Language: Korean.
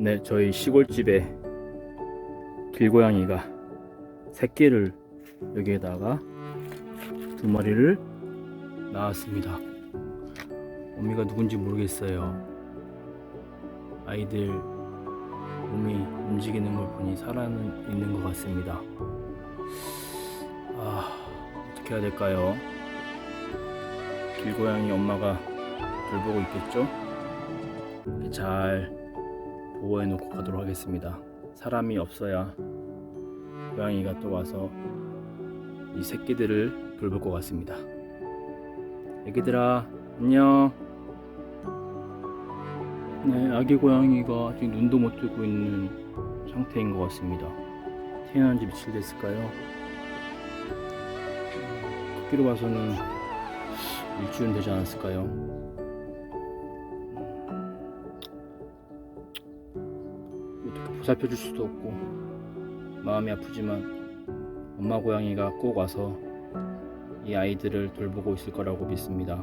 네, 저희 시골집에 길고양이가 새끼를 여기에다가 두 마리를 낳았습니다. 어미가 누군지 모르겠어요. 아이들 몸이 움직이는 걸 보니 살아는 있는 것 같습니다. 아, 어떻게 해야 될까요? 길고양이 엄마가 돌보고 있겠죠? 잘 보호해 놓고 가도록 하겠습니다. 사람이 없어야 고양이가 또 와서 이 새끼들을 돌볼 것 같습니다. 애기들아, 안녕. 네, 아기 고양이가 아직 눈도 못 뜨고 있는 상태인 것 같습니다. 태어난 지 며칠 됐을까요? 음, 크기로 봐서는 일주일 되지 않았을까요? 보살펴 줄 수도 없고 마음이 아프지만 엄마 고양이가 꼭 와서 이 아이들을 돌보고 있을 거라고 믿습니다.